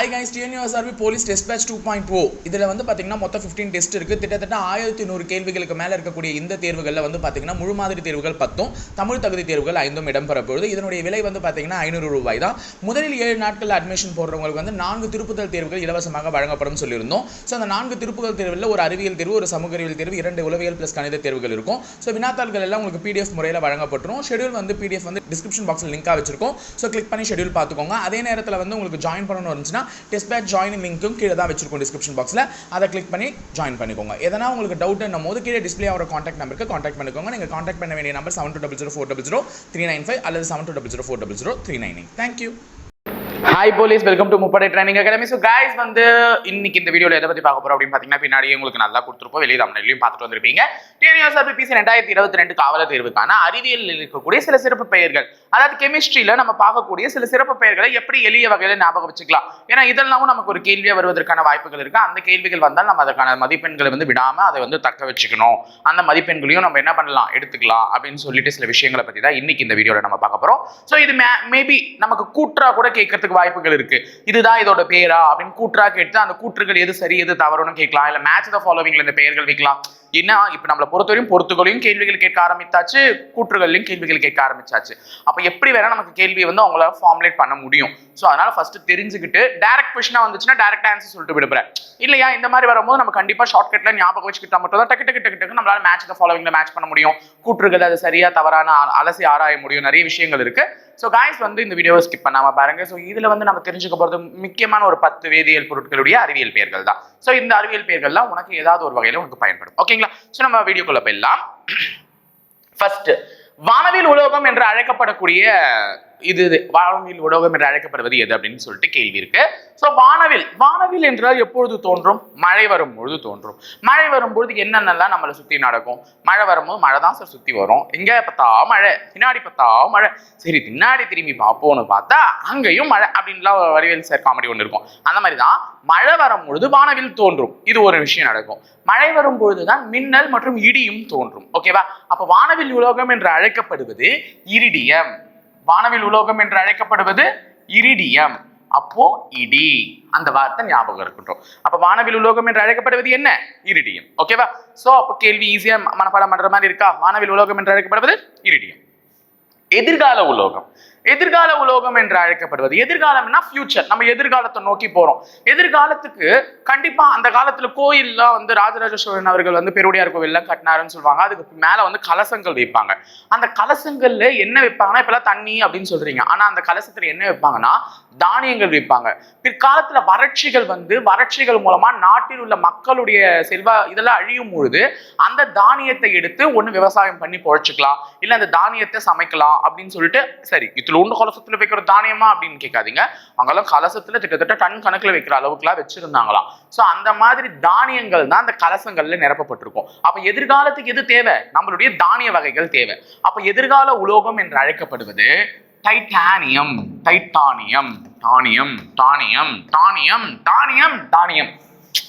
Hi guys TNUSRB police test batch two point O இதில் வந்து பார்த்தீங்கன்னா மொத்தம் ஃபிஃப்டீன் டெஸ்ட் இருக்குது கிட்டத்தட்ட ஆயிரத்தி நூறு கேள்விகளுக்கு மேலே இருக்கக்கூடிய இந்த தேர்வுகளில் வந்து பார்த்தீங்கன்னா முழு மாதிரி தேர்வுகள் பத்தும் தமிழ் தகுதி தேர்வுகள் ஐந்தும் இடம்பெற பொழுது இதனுடைய விலை வந்து பார்த்தீங்கன்னா ஐநூறு ரூபாய் தான். முதலில் ஏழு நாட்கள் அட்மிஷன் போடுறவங்களுக்கு வந்து நான்கு திருப்புதல் தேர்வுகள் இலவசமாக வழங்கப்படும் சொல்லியிருந்தோம். ஸோ அந்த நான்கு திருப்புதல் தேர்வில் ஒரு அறிவியல் தேர்வு ஒரு சமூக அறிவியல் தேர்வு இரண்டு உளவியல் ப்ளஸ் கணித தேர்வுகள் இருக்கும். ஸோ வினாத்தாள்கள் எல்லாம் உங்களுக்கு பிடிஎஃப் முறையில் வழங்கப்பட்டுரும். ஷெடியூல் வந்து பிடிஎஃப் வந்து டிஸ்கிரிப்ஷன் பாக்ஸில் லிங்காக வச்சிருக்கோம். ஸோ கிளிக் பண்ணி ஷெடியூல் பார்த்துக்கோங்க. அதே நேரத்தில் வந்து உங்களுக்கு ஜாயின் பண்ணணும் இருந்துச்சுன்னா டெஸ்ட் பேட்ச் ஜாயின் லிங்க்கும் கீழே தான் வச்சிருக்கோம் டிஸ்கிரிப்ஷன் பாக்ஸில் அதை கிளிக் பண்ணி ஜாயின் பண்ணிக்கோங்க. எதனா உங்களுக்கு டவுட் என்னும் போது கீழே டிஸ்பிளே ஆகிற காண்டாக்ட் நம்பருக்கு காண்டாக்ட் பண்ணிக்கோங்க. நீங்கள் காண்டாக்ட் பண்ண வேண்டிய number seven two double zero four double zero three nine five அல்லது seven two double zero four double zero three nine nine thank you hi police welcome to Muppadai training academy so guys வந்து இன்னைக்கு இந்த வீடியோவில் எதை பற்றி பார்க்க போகிறோம் அப்படின்னு பார்த்தீங்கன்னா பின்னாடி உங்களுக்கு நல்லா கொடுத்துருப்போம். வெளியே தமிழ்லையும் பார்த்துட்டு வந்திருப்பீங்க. டிஎன்யூஎஸ் பிபிசி ரெண்டாயிரத்தி இருபத்தி ரெண்டு காவலர் தேர்வுக்கான அறிவியலில் இருக்கக்கூடிய சில சிறப்பு பெயர்கள். அதாவது கெமிஸ்ட்ரியில் நம்ம பார்க்கக்கூடிய சில சிறப்பு பெயர்களை எப்படி எளிய வகையில் ஞாபகம் வச்சுக்கலாம். ஏன்னா இதெல்லாம் நமக்கு ஒரு கேள்வியாக வருவதற்கான வாய்ப்புகள் இருக்கு. அந்த கேள்விகள் வந்தால் நம்ம அதற்கான மதிப்பெண்களை வந்து விடாமல் அதை வந்து தக்க வச்சுக்கணும். அந்த மதிப்பெண்களையும் நம்ம என்ன பண்ணலாம்? எடுத்துக்கலாம் அப்படின்னு சொல்லிட்டு சில விஷயங்களை பற்றி தான் இன்னைக்கு இந்த வீடியோவில் நம்ம பார்க்க போகிறோம் ஸோ இது மேபி நமக்கு கூட்டுறா கூட கேட்கறதுக்கு வாய்ப்புகள் இருக்கு. இதுதான் இதோட பேரா? அப்படின்னு கூற்றா கேட்டு அந்த கூற்றுகள் எது சரி எது தவறுன்னு கேட்கலாம். இல்ல மேட்ச் த ஃபாலோவிங்ல இந்த பெயர்கள் வைக்கலாம். ஏன்னா இப்ப நம்மளை பொறுத்தவரையும் பொறுத்துகளையும் கேள்விகள் கேட்க ஆரம்பித்தாச்சு கூற்றுகளையும் கேள்விகள் கேட்க ஆரம்பிச்சாச்சு. அப்ப எப்படி வேணா நமக்கு கேள்வியை வந்து அவங்களால ஃபார்முலேட் பண்ண முடியும். ஸோ அதனால ஃபர்ஸ்ட் தெரிஞ்சுக்கிட்டு டேரக்ட் கொஸ்டினா வந்துச்சுன்னா டேரக்ட் ஆன்சர் சொல்லிட்டு விடுறேன் இல்லையா? இந்த மாதிரி வரும்போது நம்ம கண்டிப்பாக ஷார்ட்கட்டில் ஞாபகம் வச்சுக்கிட்டா மட்டும் தான் டக்கு டக்கு டக்கு டக்கு நம்மளால மேட்ச் த ஃபாலோவிங்ல மேட்ச் பண்ண முடியும். கூற்றுகள் அது சரியா தவறான அலசி ஆராய முடியும். நிறைய விஷயங்கள் இருக்கு. ஸோ காய்ஸ் வந்து இந்த வீடியோவை ஸ்கிப் பண்ணாமல் பாருங்க. ஸோ இதில் வந்து நம்ம தெரிஞ்சுக்க போகிறது முக்கியமான ஒரு பத்து வேதியியல் பொருட்களுடைய அறிவியல் பெயர்கள் தான். ஸோ இந்த அறிவியல் பெயர்கள்லாம் உனக்கு ஏதாவது ஒரு வகையில் உனக்கு பயன்படும். ஓகேங்களா ஸோ நம்ம வீடியோக்குள்ள போயிடலாம். ஃபர்ஸ்ட் வானவில் உலோகம் என்று அழைக்கப்படக்கூடிய இது இது வானவில் உலோகம் என்று அழைக்கப்படுவது எது அப்படின்னு சொல்லிட்டு கேள்வி இருக்கு. ஸோ வானவில் வானவில் என்றால் எப்பொழுது தோன்றும்? மழை வரும் பொழுது தோன்றும். மழை வரும்பொழுது என்னென்னலாம் நம்மளை சுற்றி நடக்கும்? மழை வரும்போது மழை தான் சார் சுற்றி வரும். எங்கே பார்த்தா மழை பின்னாடி பார்த்தா மழை. சரி பின்னாடி திரும்பி பார்ப்போம்னு பார்த்தா அங்கேயும் மழை அப்படின்லாம் ஒரு வடிவேல் சார் காமெடி ஒன்று இருக்கும். அந்த மாதிரி தான் மழை வரும் பொழுது வானவில் தோன்றும். இது ஒரு விஷயம் நடக்கும். மழை வரும் பொழுதுதான் மின்னல் மற்றும் இடியும் தோன்றும். ஓகேவா அப்போ வானவில் உலோகம் என்று அழைக்கப்படுவது இரிடியம். வானவில் உலோகம் என்று அழைக்கப்படுவது இரிடியம். அப்போ இடி. அந்த வார்த்தை ஞாபகம் இருக்கட்டும். அப்ப வானவில் உலோகம் என்று அழைக்கப்படுவது என்ன? இரிடியம். ஓகேவா சோ அப்ப கேள்வி ஈஸியா மனப்பாடம் பண்ற மாதிரி இருக்கா? வானவில் உலோகம் என்று அழைக்கப்படுவது இரிடியம். எதிர்கால உலோகம். எதிர்கால உலோகம் என்று அழைக்கப்படுவது. எதிர்காலம்னா ஃபியூச்சர் நம்ம எதிர்காலத்தை நோக்கி போறோம். எதிர்காலத்துக்கு கண்டிப்பா அந்த காலத்துல கோயில்லாம் வந்து ராஜராஜ சோழன் அவர்கள் வந்து பெருவுடையார் கோவில்ல கட்டினாருன்னு சொல்லுவாங்க. அதுக்கு மேல வந்து கலசங்கள் வைப்பாங்க. அந்த கலசங்கள்ல என்ன வைப்பாங்கன்னா இப்பெல்லாம் தண்ணி அப்படின்னு சொல்றீங்க. ஆனா அந்த கலசத்துல என்ன வைப்பாங்கன்னா தானியங்கள் வைப்பாங்க. பிற்காலத்துல வறட்சிகள் வந்து வறட்சிகள் மூலமா நாட்டில் உள்ள மக்களுடைய செல்வா இதெல்லாம் அழியும் பொழுது அந்த தானியத்தை எடுத்து ஒண்ணு விவசாயம் பண்ணி பொழைச்சிக்கலாம். இல்ல அந்த தானியத்தை சமைக்கலாம் அப்படின்னு சொல்லிட்டு சரி கிலோன்னு கலசத்துல வைக்கிற தானியமா அப்படின்னு கேட்காதீங்க. அங்கெல்லாம் கலசத்துல கிட்டத்தட்ட டன் கணக்குல வைக்கிற அளவுக்குலாம் வச்சிருந்தாங்களாம். சோ அந்த மாதிரி தானியங்கள் தான் அந்த கலசங்கள்ல நிரப்பப்பட்டிருக்கும். அப்ப எதிர்காலத்துக்கு எது தேவை? நம்மளுடைய தானிய வகைகள் தேவை. அப்ப எதிர்கால உலோகம் என்று அழைக்கப்படுவது டைட்டானியம் டைட்டானியம் டானியம் டானியம் டானியம் டானியம் தானியம்.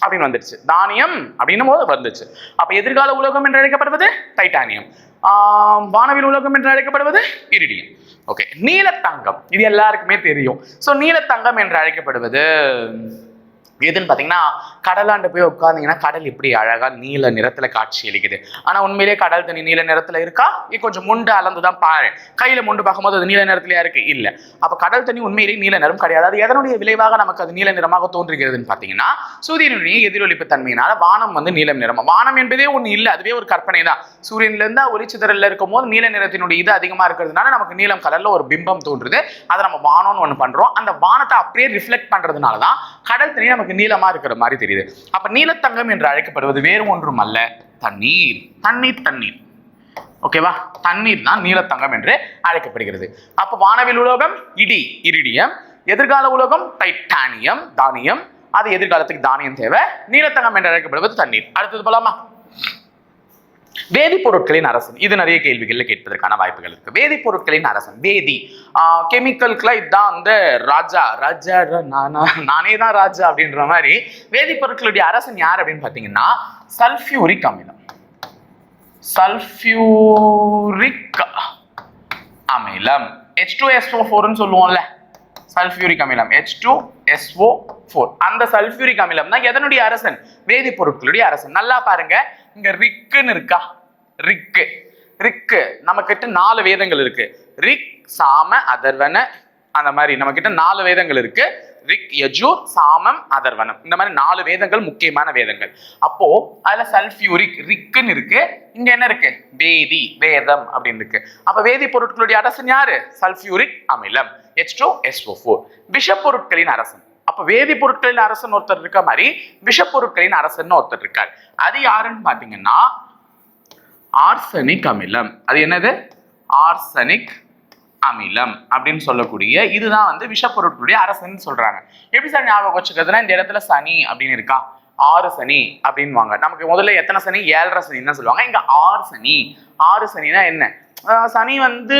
அப்படின்னு வந்துடுச்சு. தானியம் அப்படின்னும் போது வந்துச்சு. அப்போ எதிர்கால உலகம் என்று அழைக்கப்படுவது டைட்டானியம். வானவில் உலகம் என்று அழைக்கப்படுவது இரிடியம். ஓகே நீலத்தங்கம். இது எல்லாருக்குமே தெரியும். ஸோ நீலத்தங்கம் என்று அழைக்கப்படுவது எதுன்னு பார்த்தீங்கன்னா கடலாண்டு போய் உட்காந்தீங்கன்னா கடல் இப்படி அழகாக நீல நிறத்தில் காட்சி அளிக்குது. ஆனால் உண்மையிலேயே கடல் தண்ணி நீல நிறத்தில் இருக்கா? கொஞ்சம் முண்டு அளந்து தான் பாரு. கையில் முண்டு பார்க்கும்போது அது நீல நிறத்திலேயே இருக்கு? இல்லை. அப்போ கடல் தண்ணி உண்மையிலேயே நீல நிறம் கிடையாது. அது எதனுடைய விளைவாக நமக்கு அது நீல நிறமாக தோன்றுகிறதுன்னு பார்த்தீங்கன்னா சூரியனுடைய எதிரொலிப்பு தன்மையினால வானம் வந்து நீலம் நிறம். வானம் என்பதே ஒன்று இல்லை அதுவே ஒரு கற்பனை தான் சூரியன்லேருந்து இருந்தா இருக்கும் போது நீல நிறத்தினுடைய இது அதிகமாக இருக்கிறதுனால நமக்கு நீலம் கலரில் ஒரு பிம்பம் தோன்றுது. அதை நம்ம வானம்னு ஒன்று பண்ணுறோம் அந்த வானத்தை அப்படியே ரிஃப்ளெக்ட் பண்ணுறதுனால தான் கடல் தண்ணி நமக்கு நீளமா இருக்கிற மாதிரி தெரியுது. அப்ப நீலத்தங்கம் என்று அழைக்கப்படுவது வேறு ஒன்றும் அல்ல தண்ணீர் தண்ணீர். தண்ணீர் ஓகேவா தண்ணீர் தான் நீலத்தங்கம் என்று அழைக்கப்படுகிறது. அப்ப வானவில் உலோகம் இடி இரிடியம். எதிர்கால உலோகம் டைட்டானியம் தானியம். அது எதிர்காலத்துக்கு தானியம் தேவை. நீலத்தங்கம் என்று அழைக்கப்படுவது தண்ணீர். அடுத்தது போலாமா? வேதிப்பொருட்களின் அரசன். இது நிறைய கேள்விகள்ல கேட்பதற்கான வாய்ப்புகள் இருக்கு. வேதிப்பொருட்களின் அரசன் வேதி. கெமிக்கல்க்குலாம் இதுதான் அந்த ராஜா. ராஜா நானே தான் ராஜா அப்படின்ற மாதிரி வேதிப்பொருட்களுடைய அரசன் யார் அப்படின்னு பார்த்தீங்கன்னா சல்ஃபியூரிக் அமிலம். சல்ஃபியூரிக் அமிலம். ஹெச் டூ எஸ் ஃபோர்னு சொல்லுவோம்ல. சல்ஃபியூரிக் அமிலம். ஹெச் டூ எஸ்ஓ ஃபோர் அந்த சல்ஃபியூரிக் அமிலம் தான் எதனுடைய அரசன்? வேதிப்பொருட்களுடைய அரசன். நல்லா பாருங்க. இங்க ரிக்குன்னு இருக்கா? ரிக்கு ரிக்கு. நம்ம கிட்ட நாலு வேதங்கள் இருக்கு. ரிக் சாம அதர்வன அந்த மாதிரி நம்ம கிட்ட நாலு வேதங்கள் இருக்கு. ரிக் யஜூர் சாமம் அதர்வனம். இந்த மாதிரி நாலு வேதங்கள் முக்கியமான வேதங்கள். அப்போ அதுல சல்ஃபியூரிக் ரிக்குன்னு இருக்கு. இங்க என்ன இருக்கு? வேதி வேதம் அப்படின்னு இருக்கு. அப்ப வேதி பொருட்களுடைய அரசன் யாரு? சல்ஃபியூரிக் அமிலம். H two S O four விஷப்பொருட்களின் அரசன். அப்ப வேதி பொருட்களின் அரசன் ஒருத்தர் இருக்க மாதிரி விஷப்பொருட்களின் அரசன் ஒருத்தர் இருக்கார். அது யாருன்னு பாத்தீங்கன்னா ஆர்சனிக் அமிலம். அது என்னது? ஆர்சனிக் அமிலம் அப்படின்னு சொல்லக்கூடிய இதுதான் வந்து விஷப்பொருட்களுடைய அரசன் சொல்றாங்க. எப்படி சார் ஞாபகம் வச்சுக்கிறதுனா இந்த இடத்துல சனி அப்படின்னு இருக்கா? ஆறு சனி அப்படின்வாங்க நமக்கு முதல்ல எத்தனை சனி? ஏழரை சனி தான் சொல்லுவாங்க. இங்க ஆறு சனி. ஆறு சனினா என்ன? சனி வந்து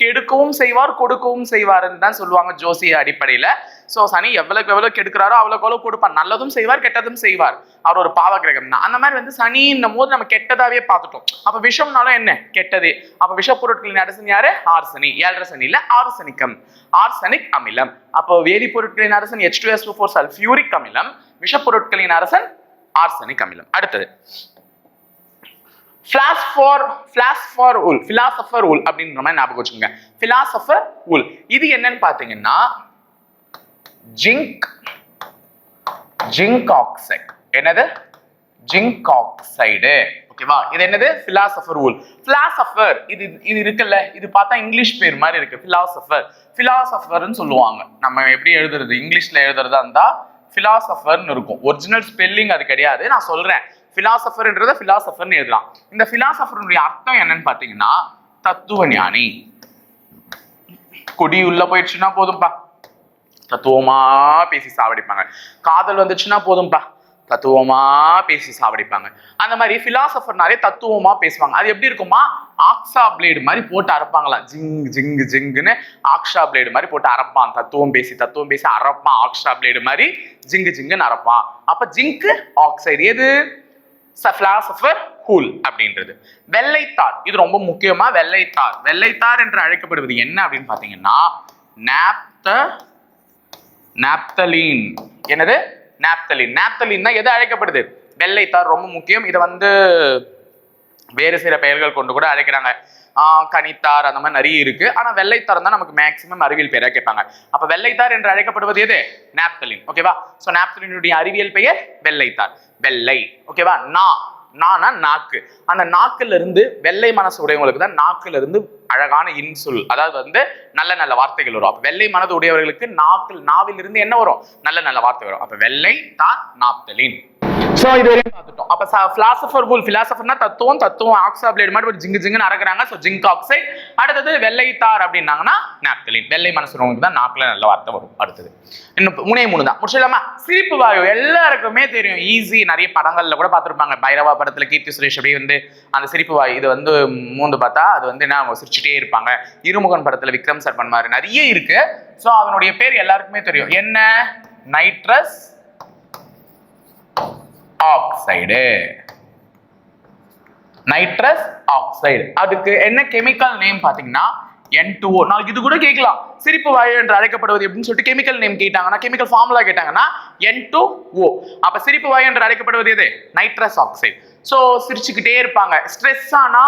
கெடுக்கவும் செய்வார் கொடுக்கவும் செய்வாருன்னு தான் சொல்லுவாங்க ஜோசிய அடிப்படையில. ஸோ சனி எவ்வளவுக்கு எவ்வளவு கெடுக்கிறாரோ அவ்வளவுக்கு அவ்வளவு கொடுப்பார். நல்லதும் செய்வார் கெட்டதும் செய்வார். அவர் ஒரு பாவ கிரகம் தான். அந்த மாதிரி வந்து சனின்னும் போது நம்ம கெட்டதாவே பார்த்துட்டோம். அப்ப விஷம்னாலும் என்ன? கெட்டது. அப்ப விஷப்பொருட்களின் அரசன் யாரு? ஆர்சனி ஏழரை சனியில ஆர்சனிக்கம் ஆர்சனிக் அமிலம். அப்போ வேதிப்பொருட்களின் அரசன் H two S four sulphuric அமிலம். விஷப்பொருட்களின் அரசன் ஆர்சனிக் அமிலம். அடுத்தது. Floss for floss for wool philosopher wool அப்படின்ற மாதிரி ஞாபகம் வச்சுக்கோங்க. ஃபிலாசபர் உல் இது என்னன்னு பார்த்தீங்கன்னா ஜிங்க் ஜிங்க் ஆக்சைடு. என்னது? Zinc oxide. ஓகேவா? இது என்னது? பிலாசபர் ஊல் பிலாசபர் இது இது இருக்குல்ல? இது பார்த்தா இங்கிலீஷ் பேர் மாதிரி இருக்கு. பிலாசபர் பிலாசபர்னு சொல்லுவாங்க. நம்ம எப்படி எழுதுறது? இங்கிலீஷ்ல எழுதுறதா இருந்தா பிலாசபர்னு இருக்கும். ஒரிஜினல் ஸ்பெல்லிங் அது கிடையாது. நான் சொல்றேன். பிலாசபர்ன்றத பிலாசபர்னு எழுதலாம். இந்த பிலாசபருடைய அர்த்தம் என்னன்னு பார்த்தீங்கன்னா தத்துவ ஞானி கொடி உள்ள போயிடுச்சுன்னா போதும்பா. தத்துவமா பேசி சாவடிப்பாங்க. காதல் வந்துச்சுன்னா போதும்பா. தத்துவமா பேசி சாவடிப்பாங்க. அந்த மாதிரி பிலாசபர்னாலே தத்துவமா பேசுவாங்க. அது எப்படி இருக்குமா ஆக்ஸா பிளேடு மாதிரி போட்டு அரைப்பாங்களாம். ஜிங் ஜிங் ஜிங்குன்னு ஆக்ஷா பிளேடு மாதிரி போட்டு அரைப்பான். தத்துவம் பேசி தத்துவம் பேசி அரைப்பான். ஆக்ஷா பிளேடு மாதிரி ஜிங்கு ஜிங்குன்னு அரைப்பான். அப்ப ஜிங்க் ஆக்சைடு எது? பிலாசபர் ஹூல் அப்படின்றது. வெள்ளைத்தார். இது ரொம்ப முக்கியமா வெள்ளைத்தார். வெள்ளைத்தார் என்று அழைக்கப்படுவது என்ன அப்படின்னு பாத்தீங்கன்னா நாப்த நாப்தலீன் என்னது? நாப்தலின் நாப்தலின் எது அழைக்கப்படுது? வெள்ளைத்தார் ரொம்ப முக்கியம். இதை வந்து வேறு சில பெயர்கள் கொண்டு கூட அழைக்கிறாங்க. கனித்தார் அந்த மாதிரி நிறைய இருக்கு. ஆனா வெள்ளைத்தார் தான் நமக்கு மேக்சிமம் அறிவியல் பெயராக கேட்பாங்க. அப்ப வெள்ளைத்தார் என்று அழைக்கப்படுவது எது? நாப்தலின் ஓகேவா ஸோ நாப்தலினுடைய அறிவியல் பெயர் வெள்ளைத்தார் வெள்ளை. ஓகேவா நா. நானா நாக்கு. அந்த நாக்குல இருந்து வெள்ளை மனசு உடையவங்களுக்கு தான் நாக்குல இருந்து அழகான இன்சொல். அதாவது வந்து நல்ல நல்ல வார்த்தைகள் வரும். அப்ப வெள்ளை மனது உடையவர்களுக்கு நாக்கில் நாவில் இருந்து என்ன வரும்? நல்ல நல்ல வார்த்தை வரும். அப்ப வெள்ளை தான் நாப்தலின். ஸோ இது வரையும் பார்த்துட்டோம். அப்போ ஃபிலாசபர் பூல் ஃபிலாசபர்னா தத்துவம் தத்துவம் ஆக்சாப்ளேட் மாதிரி ஒரு ஜிங்கு ஜிங்குன்னு அறக்குறாங்க ஸோ ஜிங்க் ஆக்சைடு அடுத்தது வெள்ளைத்தார் அப்படின்னாங்கன்னா நாப்தலின் வெள்ளை மனசுறவங்களுக்கு தான் நாக்கில் நல்ல வார்த்தை வரும். அடுத்தது. இன்னும் மூணே மூணு தான். முடிச்சிடலாமா சிரிப்பு வாயு. எல்லாருக்குமே தெரியும். ஈஸி நிறைய படங்களில் கூட பார்த்துருப்பாங்க. பைரவா படத்தில் கீர்த்தி சுரேஷ் அப்படியே வந்து அந்த சிரிப்பு வாயு இது வந்து மூந்து பார்த்தா அது வந்து என்ன அவங்க சிரிச்சுட்டே இருப்பாங்க. இருமுகன் படத்தில் விக்ரம் சார் மாதிரி நிறைய இருக்கு. ஸோ அதனுடைய பேர் எல்லாருக்குமே தெரியும். என்ன? Nitrous oxide. Nitrous oxide. அதுக்கு என்ன கெமிக்கல் நேம் பாத்தீங்கன்னா என் டூ ஓ நாளைக்கு இது கூட கேட்கலாம். சிரிப்பு வாயு என்று அழைக்கப்படுவது எப்படின்னு சொல்லிட்டு கெமிக்கல் நேம் கேட்டாங்கன்னா கெமிக்கல் ஃபார்முலா கேட்டாங்கன்னா என் டூ ஓ அப்ப சிரிப்பு வாயு என்று அழைக்கப்படுவது எது? Nitrous oxide. ஸோ சிரிச்சுக்கிட்டே இருப்பாங்க. ஸ்ட்ரெஸ் ஆனா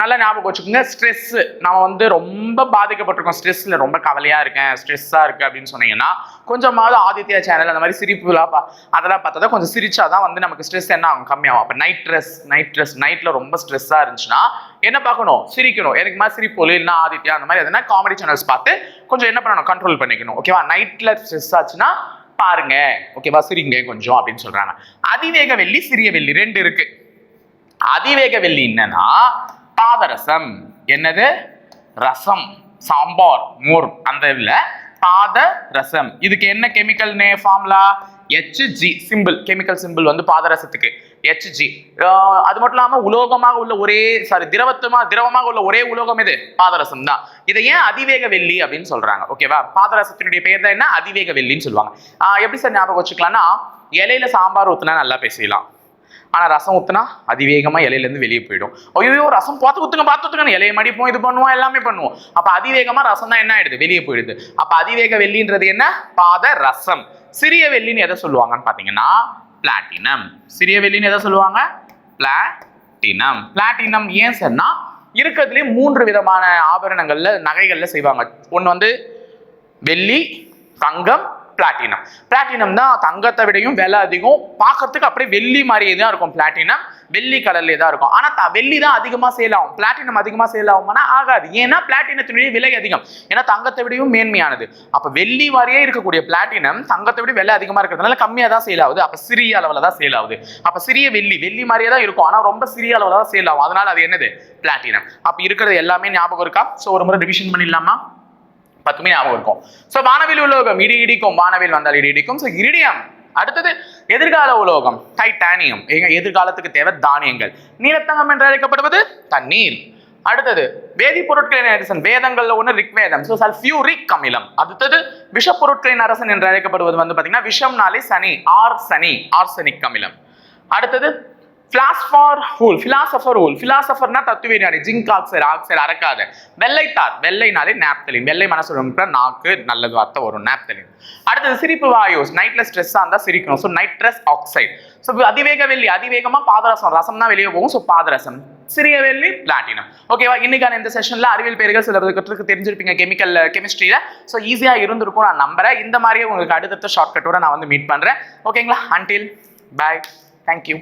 நல்லா ஞாபகம் வச்சுக்கோங்க ஸ்ட்ரெஸ் நம்ம வந்து ரொம்ப பாதிக்கப்பட்டிருக்கோம். ஸ்ட்ரெஸ்ல ரொம்ப கவலையா இருக்கேன் ஸ்ட்ரெஸ்ஸா இருக்கு அப்படின்னு சொன்னீங்கன்னா கொஞ்சமாவது ஆதித்யா சேனல் அந்த மாதிரி சிரிப்புலாம் பா அதெல்லாம் பார்த்தா கொஞ்சம் சிரிச்சாதான் வந்து நமக்கு ஸ்ட்ரெஸ் என்ன ஆகும்? கம்மியாகும். அப்போ நைட் ட்ரெஸ் நைட் ட்ரெஸ் நைட்ல ரொம்ப ஸ்ட்ரெஸ்ஸாக இருந்துச்சுன்னா என்ன பார்க்கணும்? சிரிக்கணும். எனக்கு மாதிரி சிரிப்பு இல்லைன்னா ஆதித்யா அந்த மாதிரி எதனா காமெடி சேனல்ஸ் பார்த்து கொஞ்சம் என்ன பண்ணணும்? கண்ட்ரோல் பண்ணிக்கணும். ஓகேவா நைட்ல ஸ்ட்ரெஸ் ஆச்சுன்னா பாருங்க. ஓகேவா சிரிங்க கொஞ்சம் அப்படின்னு சொல்றாங்க. அதிவேக வெள்ளி சிறிய வெள்ளி. ரெண்டு இருக்கு. அதிவேக வெள்ளி என்னன்னா பாதரசம். என்னது? ரசம். சாம்பார் மோர். அந்த இதுல பாத ரசம் இதுக்கு என்ன chemical name formula H G symbol chemical symbol வந்து பாதரசத்துக்கு. ஹெச்ஜி அது மட்டும் இல்லாம உலோகமாக உள்ள ஒரே சாரி திரவத்தமா திரவமாக உள்ள ஒரே உலோகம் இது பாதரசம் தான். இதை ஏன் அதிவேக வெள்ளி அப்படின்னு சொல்றாங்க. ஓகேவா பாதரசத்தினுடைய பெயர் தான் என்ன? அதிவேக வெள்ளின்னு சொல்லுவாங்க. எப்படி சார் ஞாபகம் வச்சுக்கலாம்னா இலையில சாம்பார் ஊத்துனா நல்லா பேசிக்கலாம் ஆனால் ரசம் ஊற்றுனா அதிவேகமாக இலையிலேருந்து வெளியே போயிடும். ஐயோ ரசம் பார்த்து ஊத்துங்க பார்த்து ஊத்துங்க இலையை மடிப்போம் இது பண்ணுவோம் எல்லாமே பண்ணுவோம். அப்போ அதிவேகமாக ரசம் தான் என்ன ஆயிடுது? வெளியே போயிடுது. அப்போ அதிவேக வெள்ளின்றது என்ன? பாத ரசம். சிறிய வெள்ளின்னு எதை சொல்லுவாங்கன்னு பார்த்தீங்கன்னா பிளாட்டினம் சிறிய வெள்ளின்னு எதை சொல்லுவாங்க? பிளாட்டினம் பிளாட்டினம் ஏன் சொன்னா இருக்கிறதுலே மூன்று விதமான ஆபரணங்கள்ல நகைகள்ல செய்வாங்க. ஒன்று வந்து வெள்ளி தங்கம் பிளாட்டினம் பிளாட்டினம் தான் தங்கத்தை விடையும் விலை அதிகம். பார்க்கறதுக்கு அப்படியே வெள்ளி மாதிரியே தான் இருக்கும் பிளாட்டினம் வெள்ளி கலர்லேயே தான் இருக்கும். ஆனால் வெள்ளி தான் அதிகமாக சேல் ஆகும். பிளாட்டினம் அதிகமாக சேல் ஆகும்னா ஆகாது. ஏன்னா பிளாட்டினத்தினுடைய விலை அதிகம். ஏன்னா தங்கத்தை விடையும் மேன்மையானது. அப்போ வெள்ளி மாதிரியே இருக்கக்கூடிய பிளாட்டினம் தங்கத்தை விட விலை அதிகமாக இருக்கிறதுனால கம்மியாக தான் சேல் ஆகுது. அப்போ சிறிய அளவில் தான் சேல் ஆகுது. அப்போ சிறிய வெள்ளி வெள்ளி மாதிரியே தான் இருக்கும். ஆனால் ரொம்ப சிறிய அளவில் தான் சேல் ஆகும். அதனால அது என்னது? பிளாட்டினம் அப்போ இருக்கிறது எல்லாமே ஞாபகம் இருக்கா? ஸோ ஒரு முறை ரிவிஷன் பண்ணிடலாமா? பத்துமே ஞாபகம் இருக்கும். ஸோ வானவில் உலோகம் இடி இடிக்கும் வானவில் வந்தால் இடி இடிக்கும். ஸோ இரிடியம் அடுத்தது எதிர்கால உலோகம் டைட்டானியம் எங்க எதிர்காலத்துக்கு தேவை தானியங்கள். நீலத்தங்கம் என்று அழைக்கப்படுவது தண்ணீர். அடுத்தது வேதிப்பொருட்களின் அரசன் வேதங்கள்ல ஒன்று ரிக்வேதம். ஸோ சல்ஃபியூரிக் அமிலம். அடுத்தது விஷப்பொருட்களின் அரசன் என்று அழைக்கப்படுவது வந்து பார்த்தீங்கன்னா விஷம்னாலே சனி ஆர் சனி ஆர்சனிக் அமிலம். அடுத்தது பிளாஸ்பார் ஹூல் பிலாசபர் ஹூல் பிலாசபர்னா தத்துவீராணி ஜிங்க் ஆக்சைடு ஆக்சைடு அறக்காத வெள்ளைத்தார். வெள்ளைனாலே நாப்தலின் வெள்ளை மனசு நாக்கு நல்லது வார்த்தை வரும் நாப்தலின் அடுத்தது சிரிப்பு வாயுஸ் நைட்ல ஸ்ட்ரெஸ்ஸாக இருந்தால் சிரிக்கணும். ஸோ நைட்ரஸ் ஆக்சைடு ஸோ அதிவேக வெள்ளி. அதிவேகமாக பாதரசம். ரசம் தான் வெளியே போகும். ஸோ பாதரசம். சிறிய வெள்ளி பிளாட்டினம் ஓகேவா இன்னைக்கான இந்த செஷன்ல அறிவியல் பேர்கள் சிலருக்கு தெரிஞ்சிருப்பீங்க. கெமிக்கல் கெமிஸ்ட்ரியில ஸோ ஈஸியா இருந்திருக்கும் நான் நம்புறேன். இந்த மாதிரியே உங்களுக்கு அடுத்தடுத்த ஷார்ட்கட்டோட நான் வந்து மீட் பண்றேன். ஓகேங்களா அன்டில் பாய் தேங்க்யூ